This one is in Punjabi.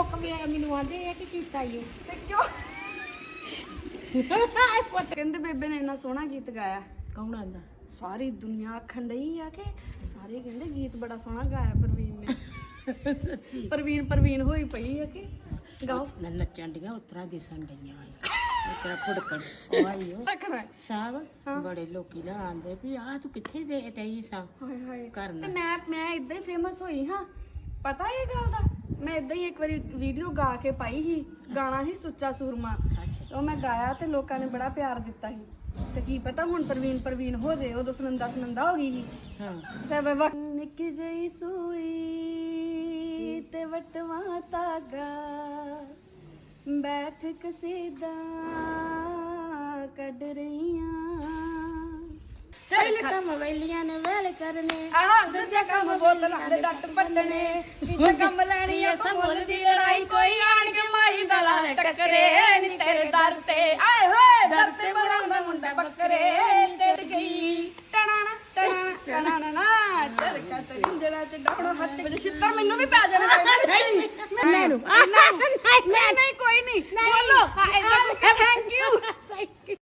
ਆਂਦੇ ਆ ਕਿ ਕੀਤਾ ਈ ਓ। ਤੇ ਕਿਉਂ? ਕਹਿੰਦੇ ਬੇਬੇ ਨੇ ਇੰਨਾ ਸੋਹਣਾ ਗੀਤ ਗਾਇਆ। ਕੌਣ ਆਂਦਾ? ਸਾਰੀ ਦੁਨੀਆ ਆਖਣ ਡਈ ਆ ਕਿ ਸਾਰੇ ਕਹਿੰਦੇ ਗੀਤ ਬੜਾ ਸੋਹਣਾ ਗਾਇਆ ਪ੍ਰਵੀਨ ਨੇ। ਸੱਚੀ। ਪ੍ਰਵੀਨ ਪ੍ਰਵੀਨ ਹੋਈ ਪਈ ਆ ਕਿ ਗਾਓ। ਨਾ ਨੱਚਣ ਡੀਆਂ ਉਤਰਾ ਦਿਸਣ ਡਈਆਂ। ਉਤਰਾ ਫੁੜਕਣ। ਉਹ ਆਈ ਓ। ਰੱਖਣਾ ਹੈ। ਸਾਹਿਬ ਬੜੇ ਲੋਕੀ ਨਾ ਆਂਦੇ ਵੀ ਆ ਤੂੰ ਕਿੱਥੇ ਦੇ ਰਹੀ ਸਾਂ? ਹਾਏ ਹਾਏ। ਕਰਨਾ ਤੇ ਮੈਂ ਮੈਂ ਇਦਾਂ ਹੀ ਫੇਮਸ ਹੋਈ ਹਾਂ। ਪਤਾ ਇਹ ਗੱਲ ਦਾ? ਮੈਂ ਇਦਾਂ ਹੀ ਇੱਕ ਵਾਰੀ ਵੀਡੀਓ ਗਾ ਕੇ ਪਾਈ ਸੀ ਗਾਣਾ ਸੀ ਸੁੱਚਾ ਸੂਰਮਾ। ਅੱਛਾ। ਉਹ ਮੈਂ ਗਾਇਆ ਤੇ ਲੋਕਾਂ ਨੇ ਬੜਾ ਪਿਆਰ ਦਿੱਤਾ ਸੀ। ਤੇ ਕੀ ਪਤਾ ਹੁਣ ਪ੍ਰਵੀਨ ਪ੍ਰਵੀਨ ਹੋ ਜੇ ਉਦੋਂ ਸੁਨੰਦਾ ਸੁਨੰਦਾ ਹੋ ਗਈ ਸੀ। ਹਾਂ। ਤੇ ਵੇ ਨਿੱਕ ਜਈ ਸੂਈ ਤੇ ਵਟਵਾ ਤਾਗਾ ਬੈਠ ਕਸੀਦਾ ਕੱਢ ਰਹੀਆਂ। ਚੱਲ ਕੰਮ ਵੈਲੀਆਂ ਨੇ ਵੇਲ ਕਰਨੇ ਆਹ ਦੂਜਾ ਕੰਮ ਬੋਤਲਾਂ ਦੇ ਡੱਟ ਪੱਟਣੇ ਤੀਜਾ ਕੰਮ ਲੈਣੀ ਮੁੱਲ ਦੀ ਲੜਾਈ ਕੋਈ ਆਣ ਕੇ ਮਾਈ ਦਲਾ ਟੱਕਰੇ ਨੀ ਤੇਰੇ ਦਰ ਤੇ। ਆਏ ਹੋਏ ਦਰ ਤੇ ਬਣਾਉਂਦਾ ਮੁੰਡਾ ਬੱਕਰੇ ਟਿੜ ਗਈ। ਟਣਾਣਾ ਟਣਾਣਾ ਟਣਾਣਾ ਨਾ ਚਰਕਾ ਤੇ ਜਿਹੜਾ ਚ ਡਾਉਣਾ ਹੱਥ ਵਿੱਚ ਛਿੱਤਰ ਮੈਨੂੰ ਵੀ ਪੈ ਜਾਣਾ। ਮੈਨੂੰ ਨਹੀਂ ਨਹੀਂ। ਕੋਈ ਨਹੀਂ। ਬੋਲੋ।